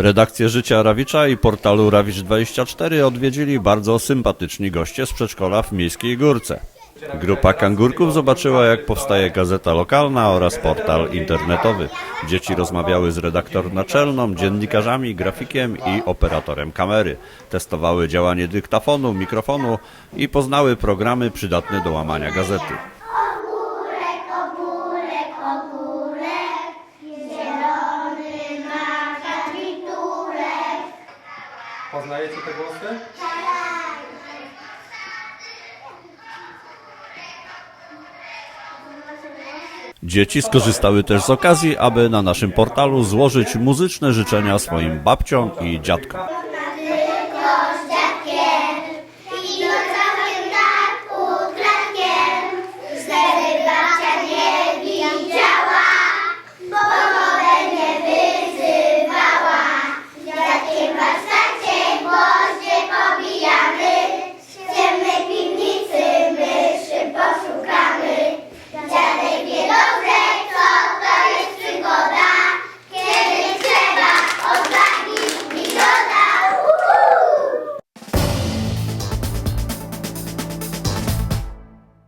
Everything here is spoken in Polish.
Redakcję Życia Rawicza i portalu Rawicz24 odwiedzili bardzo sympatyczni goście z przedszkola w Miejskiej Górce. Grupa kangurków zobaczyła, jak powstaje gazeta lokalna oraz portal internetowy. Dzieci rozmawiały z redaktor naczelną, dziennikarzami, grafikiem i operatorem kamery. Testowały działanie dyktafonu, mikrofonu i poznały programy przydatne do łamania gazety. Poznajecie te głosy? Dzieci skorzystały też z okazji, aby na naszym portalu złożyć muzyczne życzenia swoim babciom i dziadkom.